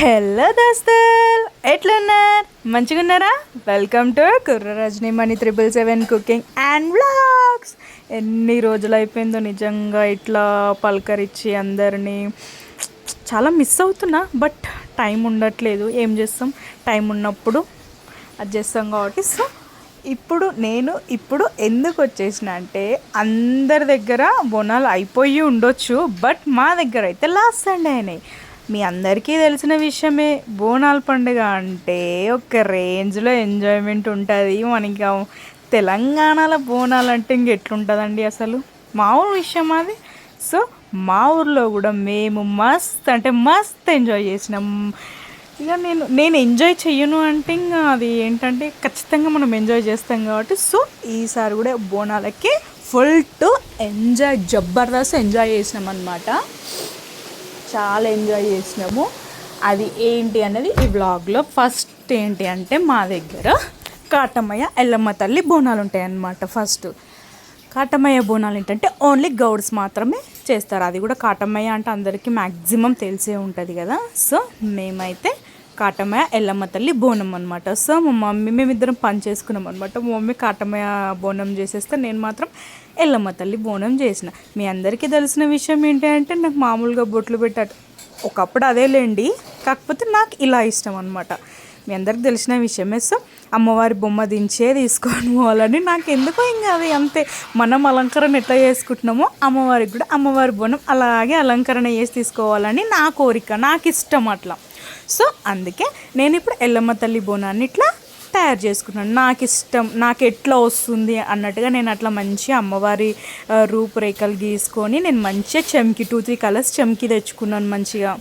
Hello దోస్తుల్ ఎట్లున్నారు మంచిగా ఉన్నారా? Welcome to Kurra Rajani Mani triple seven cooking and vlogs ఎన్ని రోజులు అయిపోయిందో నిజంగా ఇట్లా పలకరించి అందరినీ. చాలా మిస్ అవుతున్నా బట్ టైం ఉండట్లేదు. ఏం చేస్తాం? టైం ఉన్నప్పుడు అది చేస్తాం కాబట్టి. సో ఇప్పుడు నేను ఇప్పుడు ఎందుకు వచ్చేసిన అంటే అందరి దగ్గర బోనాలు అయిపోయి ఉండొచ్చు బట్ మా దగ్గర అయితే లాస్ట్ సండే అయినాయి. మీ అందరికీ తెలిసిన విషయమే బోనాల పండుగ అంటే ఒక రేంజ్లో ఎంజాయ్మెంట్ ఉంటుంది. మనకి తెలంగాణలో బోనాలు అంటే ఇంకెట్లుంటుందండి ఎట్లుంటుందండి అసలు? ఊరు విషయం అది. సో మా ఊర్లో కూడా మేము మస్త్ అంటే మస్త్ ఎంజాయ్ చేసినాం. ఇక నేను నేను ఎంజాయ్ చెయ్యను అంటే ఇంకా అది ఏంటంటే ఖచ్చితంగా మనం ఎంజాయ్ చేస్తాం కాబట్టి సో ఈసారి కూడా బోనాలకి ఫుల్ టు ఎంజాయ్ జబర్దస్త్ ఎంజాయ్ చేసినాం అనమాట చాలా ఎంజాయ్ చేసినాము. అది ఏంటి అనేది ఈ బ్లాగ్లో ఫస్ట్ ఏంటి అంటే మా దగ్గర కాటమయ్య ఎల్లమ్మ తల్లి బోనాలు ఉంటాయి అన్నమాట ఫస్ట్ కాటమయ్య బోనాలు ఏంటంటే ఓన్లీ గౌడ్స్ మాత్రమే చేస్తారు. అది కూడా కాటమయ్య అంటే అందరికీ మ్యాక్సిమం తెలిసే ఉంటుంది కదా. సో మేమైతే కాటమయ్య ఎల్లమ్మ తల్లి బోనం అనమాట సో మా మమ్మీ మేమిద్దరం పని చేసుకున్నాం అనమాట మా మమ్మీ కాటమయ్య బోనం చేసేస్తే నేను మాత్రం ఎల్లమ్మ తల్లి బోనం చేసిన. మీ అందరికీ తెలిసిన విషయం ఏంటి అంటే నాకు మామూలుగా బొట్లు పెట్టాడు ఒకప్పుడు అదేలేండి కాకపోతే నాకు ఇలా ఇష్టం అనమాట మీ అందరికి తెలిసిన విషయమే. సో అమ్మవారి బొమ్మ దించే తీసుకొని పోవాలని నాకు ఎందుకో ఇంకా అది అంతే. మనం అలంకరణ ఎట్లా చేసుకుంటున్నామో అమ్మవారికి కూడా అమ్మవారి బోనం అలాగే అలంకరణ చేసి తీసుకోవాలని నా కోరిక. నాకు ఇష్టం అట్లా. సో అందుకే నేను ఇప్పుడు ఎల్లమ్మ తల్లి బోనాన్ని ఇట్లా తయారు చేసుకున్నాను. నాకు ఇష్టం నాకు ఎట్లా వస్తుంది అన్నట్టుగా నేను అట్లా మంచి అమ్మవారి రూపురేఖలు గీసుకొని నేను మంచిగా చెమ్కి టూ త్రీ కలర్స్ చెమ్కి తెచ్చుకున్నాను మంచిగా.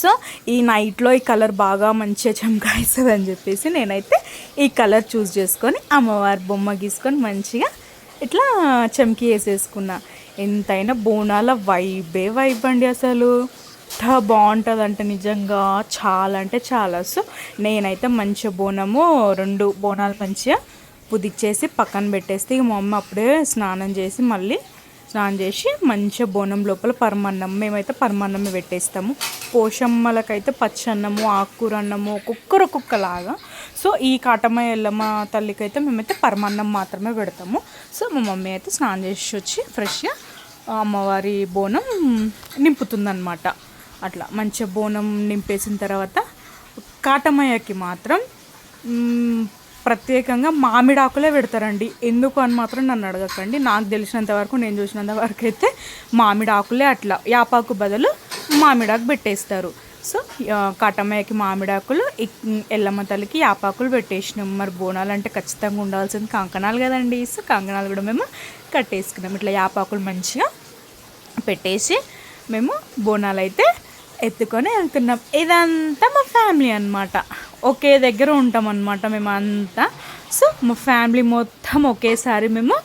సో ఈ నైట్లో ఈ కలర్ బాగా మంచిగా చమకాయిస్తుంది అని చెప్పేసి నేనైతే ఈ కలర్ చూస్ చేసుకొని అమ్మవారి బొమ్మ గీసుకొని మంచిగా ఇట్లా చమ్కి వేసేసుకున్నా. ఎంతైనా బోనాల వైబే వైబ్ అండి అసలు. ఎంత బాగుంటుంది అంటే నిజంగా. చాలా అంటే చాలా. సో నేనైతే మంచిగా బోనము రెండు బోనాలు మంచిగా పుదిచ్చేసి పక్కన పెట్టేస్తే ఇక మా అమ్మ అప్పుడే స్నానం చేసి మళ్ళీ స్నానం చేసి మంచిగా బోనం లోపల పరమాన్నం మేమైతే పరమాన్నమే పెట్టేస్తాము. పోషమ్మలకైతే పచ్చన్నము ఆకుకూర అన్నము ఒక్కొక్కరు ఒక్కొక్కలాగా. సో ఈ కాటమ్మ ఎల్లమ్మ తల్లికైతే మేమైతే పరమాన్నం మాత్రమే పెడతాము. సో మా మమ్మీ అయితే స్నానం చేసి వచ్చి ఫ్రెష్గా అమ్మవారి బోనం నింపుతుందన్నమాట. అట్లా మంచిగా బోనం నింపేసిన తర్వాత కాటమయ్యకి మాత్రం ప్రత్యేకంగా మామిడాకులే పెడతారండి. ఎందుకు అని మాత్రం నన్ను అడగకండి. నాకు తెలిసినంత వరకు నేను చూసినంత వరకు అయితే మామిడాకులే అట్లా. యాపాకు బదులు మామిడాకు పెట్టేస్తారు. సో కాటమయ్యకి మామిడాకులు ఎల్లమ్మ తల్లికి యాపాకులు పెట్టేసినాం. మరి బోనాలు అంటే ఖచ్చితంగా ఉండాల్సింది కంకణాలు కదండి. సో కంకణాలు కూడా మేము కట్టేసుకున్నాం. ఇట్లా యాపాకులు మంచిగా పెట్టేసి మేము బోనాలు అయితే ఎత్తుకొని వెళ్తున్నాం. ఇదంతా మా ఫ్యామిలీ అన్నమాట. ఒకే దగ్గర ఉంటాం అనమాట మేము అంతా సో మా ఫ్యామిలీ మొత్తం ఒకేసారి మేము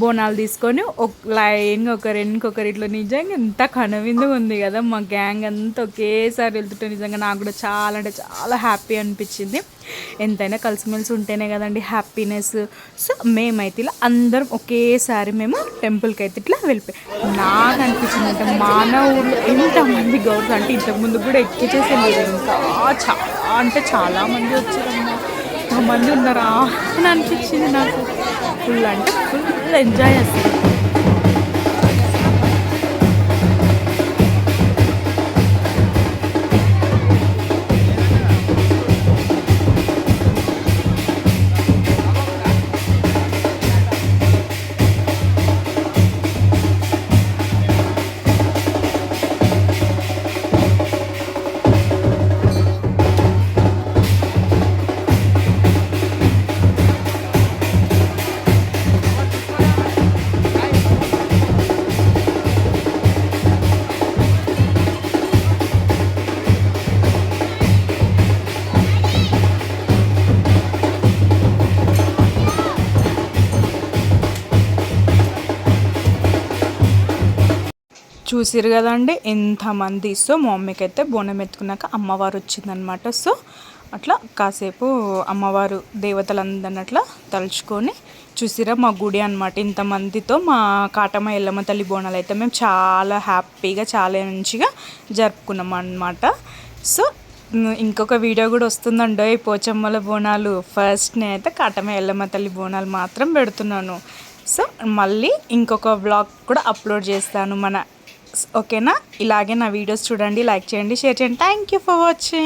బోనాలు తీసుకొని ఒక లైన్గా ఒకరు ఇంకొకరు ఇట్లా నిజంగా ఎంత కనువిందుగా ఉంది కదా. మా గ్యాంగ్ అంతా ఒకేసారి వెళ్తుంటే నిజంగా నాకు కూడా చాలా అంటే చాలా హ్యాపీ అనిపించింది. ఎంతైనా కలిసిమెలిసి ఉంటేనే కదండి హ్యాపీనెస్. సో మేమైతే ఇలా అందరం ఒకేసారి మేము టెంపుల్కి అయితే ఇట్లా వెళ్ళిపోయి నాకు అనిపించింది అంటే మన ఊళ్ళో ఎంతమంది గౌడ్స్ అంటే ఇంతకుముందు కూడా ఎక్కువ చేసేది ఇంకా చాలా అంటే చాలామంది వచ్చారమ్మా. ఎంతమంది ఉన్నారా అని అనిపించింది నాకు. ఫుల్ అంటే ఫుల్ ఎంజాయ్ అసలు చూసిరు కదండి ఎంతమంది. సో మా మమ్మీకి అయితే బోనం ఎత్తుకున్నాక అమ్మవారు వచ్చిందనమాట. సో అట్లా కాసేపు అమ్మవారు దేవతలందరిని అట్లా తలుచుకొని చూసిరా మా గుడి అనమాట ఇంతమందితో మా కాటమ్మ ఎల్లమ్మ తల్లి బోనాలు అయితే మేము చాలా హ్యాపీగా చాలా మంచిగా జరుపుకున్నాం అనమాట సో ఇంకొక వీడియో కూడా వస్తుందండో ఈ పోచమ్మల బోనాలు. ఫస్ట్ నేనైతే కాటమ్మ ఎల్లమ్మ తల్లి బోనాలు మాత్రం పెడుతున్నాను. సో మళ్ళీ ఇంకొక బ్లాగ్ కూడా అప్లోడ్ చేస్తాను మన ఓకేనా? ఇలాగే నా వీడియోస్ చూడండి లైక్ చేయండి షేర్ చేయండి. Thank you for watching